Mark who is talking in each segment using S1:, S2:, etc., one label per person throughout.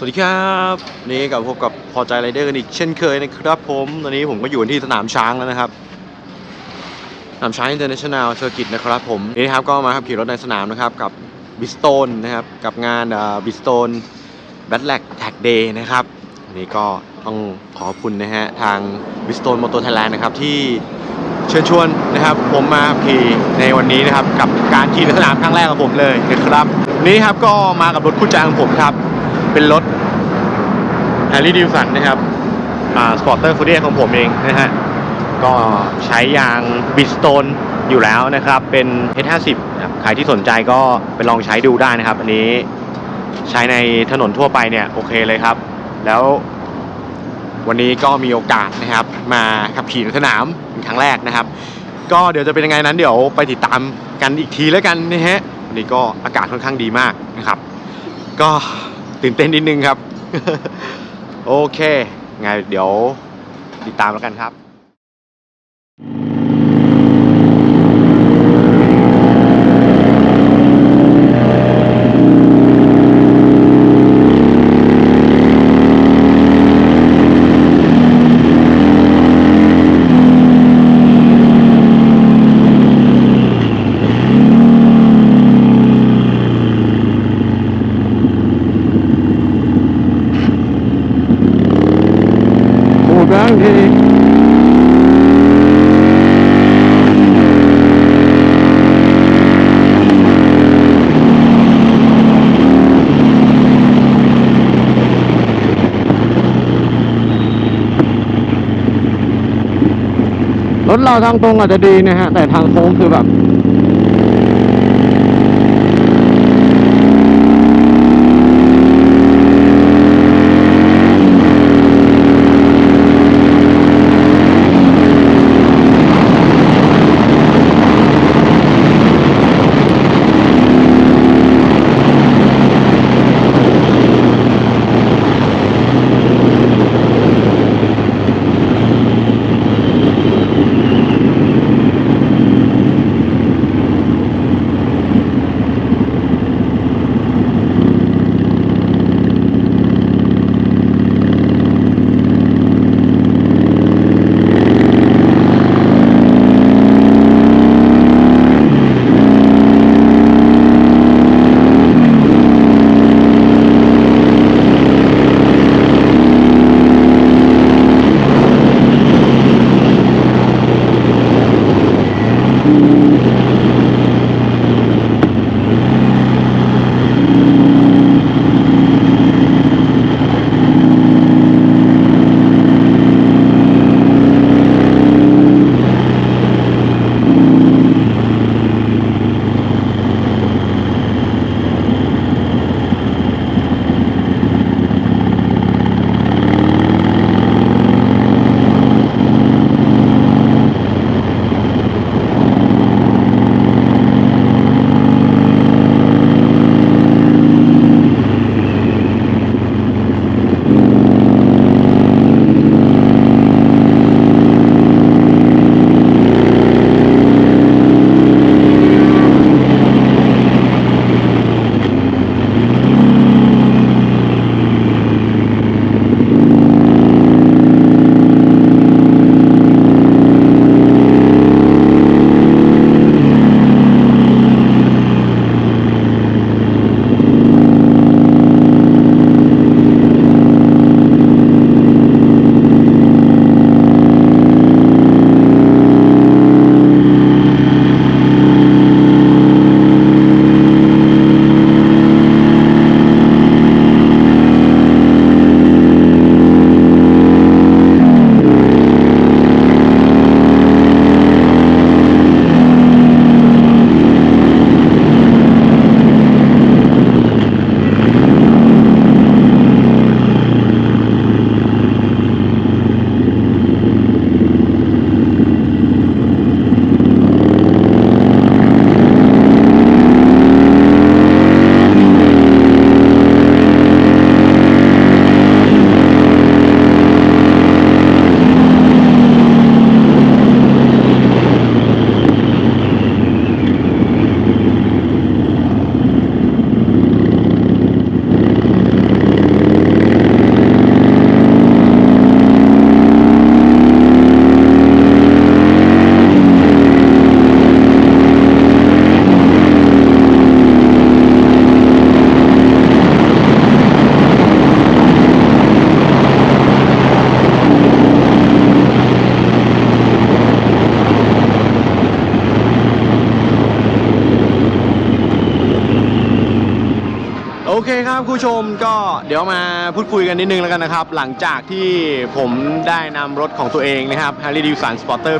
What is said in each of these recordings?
S1: สวัสดีครับนี่กับพบกับพอใจไรเดอร์กันอีกเช่นเคยนะครับผมตอนนี้ผมก็อยู่ที่สนามช้างแล้วนะครับสนามช้างอินเตอร์เนชั่นแนลเซอร์กิตนะครับผมนี่นครับก็มาขับขี่รถในสนามนะครับกับบิสโตนนะครับกับงานบิสโตนแบทแลกแท็กเดย์นะครับนนี้ก็ต้องขอบคุณนะฮะทางบิสโตนมอเตอร์ไทยแลนด์นะครับที่เชิญชวนนะครับ ผมมาขี่ในวันนี้นะครับกับการขี่ในสนามครั้งแรกของผมเลยนะครับนนี้ครับก็มากับรถคู่ใจของผมครับเป็นรถ แฮร์รี่ดิวสันนะครับอ่าสปอร์เตอร์ฟูเดียของผมเองนะฮะ ก็ใช้ยางบิสโตนอยู่แล้วนะครับ เป็น H50 นะครับใครที่สนใจก็ไปลองใช้ดูได้นะครับ อันนี้ใช้ในถนนทั่วไปเนี่ย โอเคเลยครับ แล้ววันนี้ก็มีโอกาสนะครับ มาขับขี่ในสนามเป็นครั้งแรกนะครับ ก็เดี๋ยวจะเป็นยังไงนั้นเดี๋ยวไปติดตามกันอีกทีแล้วกันนะฮะวันนี้ก็อากาศค่อนข้างดีมากนะครับ ก็ตื่นเต้นนิดนึงครับ โอเคไงเดี๋ยวติดตามแล้วกันครับ พูดบ้างทีรถ เราทางตรงอาจจะดีนะฮะ แต่ทางโค้งคือแบบ เดี๋ยวมาพูดคุยกันนิดนึงแล้วกันนะครับ หลังจากที่ผมได้นำรถของตัวเองนะครับ Harley Davidson Sporter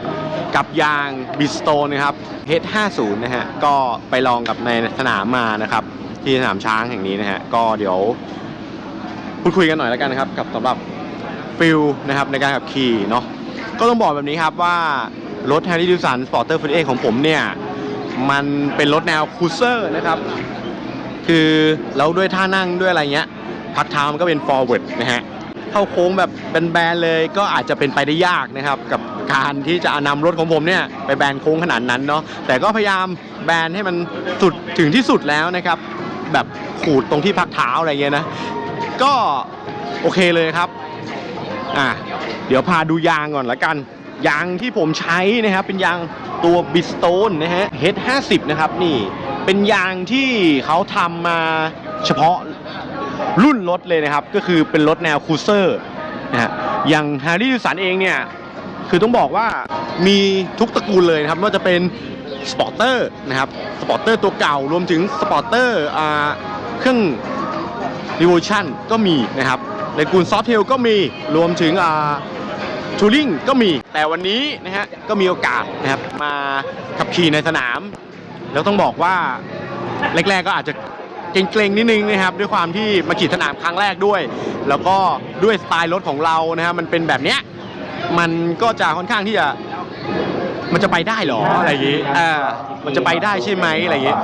S1: 48กับยาง Bridgestone นะครับ H50 นะฮะ ก็ไปลองกับในสนามมานะครับ ที่สนามช้างแห่งนี้นะฮะ ก็เดี๋ยว พูดคุยกันหน่อยแล้วกันนะครับ กับสำหรับฟิลนะครับในการขับขี่เนาะก็ต้องบอกแบบนี้ครับว่ารถ Harley Davidson Sporter 48ของผมเนี่ย มันเป็นรถแนวคูเซอร์นะครับ คือแล้วด้วยท่านั่งด้วยอะไรเงี้ยพักเท้ามันก็เป็น forward นะฮะเข้าโค้งแบบเป็นแบนเลยก็อาจจะเป็นไปได้ยากนะครับ กับการที่จะนำรถของผมเนี่ยไปแบนโค้งขนาดนั้นเนาะแต่ก็พยายามแบนให้มันสุดถึงที่สุดแล้วนะครับ แบบขูดตรงที่พักเท้าอะไรเงี้ยนะก็โอเคเลยครับอะเดี๋ยวพาดูยางก่อนละกัน ยางที่ผมใช้นะครับเป็นยางตัวบิสโตนนะฮะ H50 นะครับนี่ เป็นยางที่เขาทำมาเฉพาะรุ่นรถเลยนะครับ ก็คือเป็นรถแนวคูเซอร์นะฮะอย่าง Harley Davidson เองเนี่ย คือต้องบอกว่ามีทุกตระกูลเลยนะครับไม่ว่าจะเป็นสปอร์เตอร์นะครับสปอร์เตอร์ตัวเก่ารวมถึงสปอร์เตอร์อ่าเครื่อง Revolution ก็มีนะครับในกูลซอฟเทลก็มีรวมถึงอ่าทูริงก็มีแต่วันนี้นะฮะก็มีโอกาสนะครับมาขับขี่ในสนาม แล้วต้องบอกว่าแรกๆก็อาจจะเกรงๆนิดนึงนะครับ ด้วยความที่มาขี่สนามครั้งแรกด้วย แล้วก็ด้วยสไตล์รถของเรานะฮะมันเป็นแบบเนี้ยมันก็จะค่อนข้างที่จะมันจะไปได้เหรออะไรอย่างงี้อ่ามันจะไปได้ใช่ไหมอะไรอย่างงี้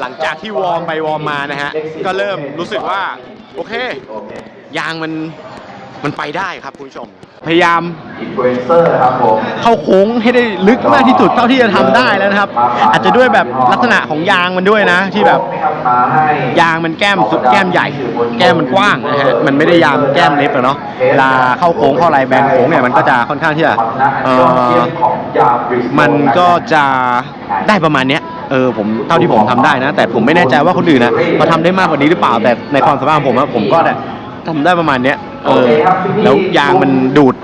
S1: หลังจากที่วอร์มไปวอร์มมานะฮะ ก็เริ่มรู้สึกว่า โอเค ยางมัน มันไปได้ครับคุณผู้ชม พยายาม
S2: อินฟลูเอนเซอร์ครับผม
S1: เข้าโค้งให้ได้ลึกมากที่สุดเท่าที่จะทำได้แล้วนะครับ อาจจะด้วยแบบลักษณะของยางมันด้วยนะ ที่แบบยางมันแก้มสุดแก้มใหญ่ แก้มมันกว้างนะฮะมันไม่ได้ยางแก้มเล็กอะเนาะเวลาเข้าโค้งเข้าอะไรแบนโค้งเนี่ยมันก็จะค่อนข้างที่จะเอ่อมันก็จะได้ประมาณเนี้ยเออผมเท่าที่ผมทำได้นะ แต่ผมไม่แน่ใจว่าคนอื่นนะเขาทำได้มากกว่านี้หรือเปล่าแต่ในความสามารถของผมอะผมก็ได้ทำได้ประมาณเนี้ย เออแล้วยางมันดูด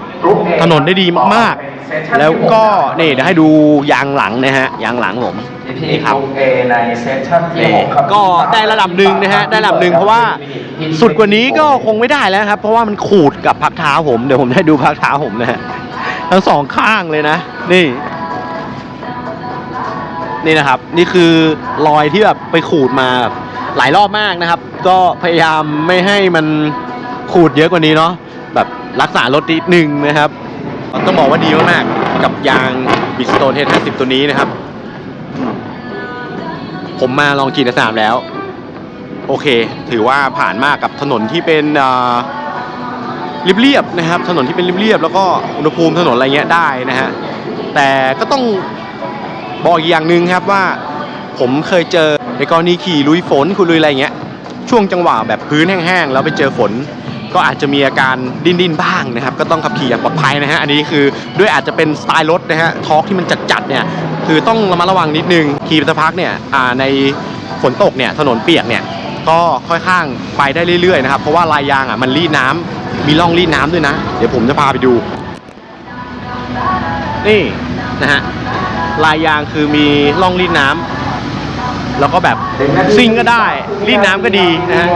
S1: ถนนได้ดีมากๆ แล้วก็นี่เดี๋ยวให้ดูยางหลังนะฮะยางหลังผมนี่ครับ
S2: เอในเซสชั่นที่
S1: นี่
S2: หกครับ
S1: ก็ได้ระดับหนึ่งนะฮะได้ระดับหนึ่งเพราะว่าสุดกว่านี้ก็คงไม่ได้แล้วครับ เพราะว่ามันขูดกับพักเท้าผมเดี๋ยวผมให้ดูพักเท้าผมนะฮะทั้งสองข้างเลยนะ นี่นี่นะครับ นี่คือรอยที่แบบไปขูดมาแบบหลายรอบมากนะครับ ก็พยายามไม่ให้มัน ขูดเยอะกว่านี้เนาะแบบรักษารถนิดนึงนะครับ ต้องบอกว่าดีมากๆกับยางบิสโตนเทส50 ตัวนี้นะครับ ผมมาลองขี่ในสนามแล้ว โอเค ถือว่าผ่านมากกับถนนที่เป็นเรียบๆนะครับ ถนนที่เป็นเรียบๆแล้วก็อุณหภูมิถนนอะไรเงี้ยได้นะฮะแต่ก็ต้องบอกอีกอย่างหนึ่งครับว่า ผมเคยเจอในกรณีขี่ลุยฝนคุณลุยอะไรเงี้ยช่วงจังหวะแบบพื้นแห้งๆแล้วไปเจอฝน ก็อาจจะมีอาการดิ้นๆบ้างนะครับ ก็ต้องขับขี่อย่างปลอดภัยนะฮะอันนี้คือด้วยอาจจะเป็นสไตล์รถนะฮะทอร์กที่มันจัดๆเนี่ยคือต้องระมัดระวังนิดนึงขี่ไปสักพักเนี่ยในฝนตกเนี่ยถนนเปียกเนี่ยก็ค่อยข้างไปได้เรื่อยๆนะครับเพราะว่าลายยางอะมันรีดน้ำมีร่องรีดน้ำด้วยนะ เดี๋ยวผมจะพาไปดู นี่นะฮะลายยางคือมีร่องรีดน้ำ แล้วก็แบบซิ่งก็ได้รีดน้ำก็ดีนะฮะ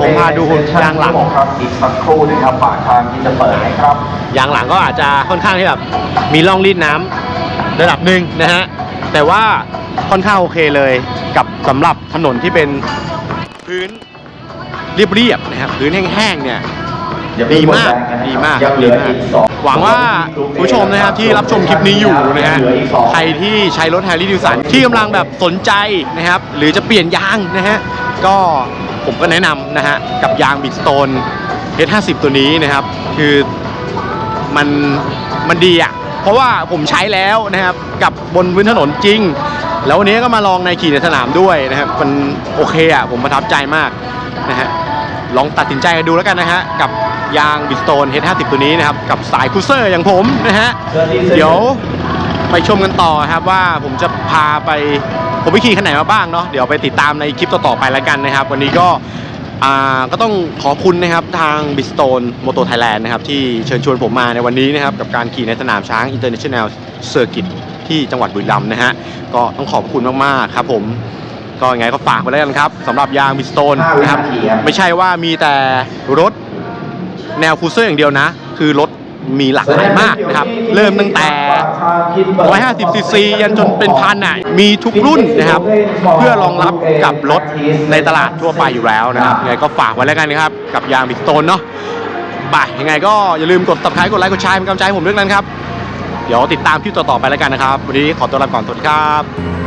S1: ผมพาดูยางหลัง
S2: ครับอีกสักครู่หนึงครับปากทางที่จะเปิดนะครับ
S1: ยางหลังก็อาจจะค่อนข้างที่แบบมีร่องรีดน้ำระดับหนึ่งนะฮะแต่ว่าค่อนข้างโอเคเลยกับสำหรับถนนที่เป็นพื้นเรียบๆนะครับพื้นแห้งๆเนี่ย ดีมากดีมาก
S2: ยังเหลืออีกสอง
S1: หวังว่าคุณผู้ชมนะครับที่รับชมคลิปนี้อยู่นะฮะใครที่ใช้รถแฮร์รี่ดิวสันที่กำลังแบบสนใจนะครับ หรือจะเปลี่ยนยางนะฮะก็ผมก็แนะนำนะฮะกับยางบิ s สโตน H50 ตัวนี้นะครับ คือมันมันดีอะเพราะว่าผมใช้แล้วนะครับ กับบนพื้นถนนจริง แล้ววันนี้ก็มาลองในขี่ในสนามด้วยนะครับมันโอเคอะผมประทับใจมากนะฮะลองตัดสินใจกันดูแล้วกันนะฮะกับ ยางบิสโตน H50 ตัวนี้นะครับ กับสายคูเซอร์อย่างผมนะฮะ เดี๋ยวไปชมกันต่อครับว่าผมจะพาไป ผมไปขี่คันไหนมาบ้างเนาะเดี๋ยวไปติดตามในคลิปต่อๆไปแล้วกันนะครับ วันนี้ก็อ่าก็ต้องขอบคุณนะครับทางบิสโตนมอเตอร์ไทยแลนด์นะครับที่เชิญชวนผมมาในวันนี้นะครับกับการขี่ในสนามช้าง International Circuit ที่จังหวัดบุรีรัมย์นะฮะก็ต้องขอบคุณมากๆครับผมก็ยังไงก็ฝากไว้แล้วกันครับสำหรับยางมิสโตน
S2: ห้าวิ
S1: นะครับ
S2: นาทีครับ
S1: ไม่ใช่ว่ามีแต่รถ แนวคูเซอร์อย่างเดียวนะ คือรถมีหลากหลายมากนะครับ เริ่มตั้งแต่ 150ซีซียันจนเป็นพันอะมีทุกรุ่นนะครับ เพื่อรองรับกับรถในตลาดทั่วไปอยู่แล้วนะครับยังไงก็ฝากไว้แล้วกันนะครับ กับยางมิสโตนเนาะไปยังไงก็อย่าลืมกด subscribe กดไลค์กดแชร์เป็นกำลังใจให้ผมด้วยนะครับ เดี๋ยวติดตามคลิปต่อๆไปแล้วกันนะครับ วันนี้ขอตัวลาไปก่อนสวัสดีครับ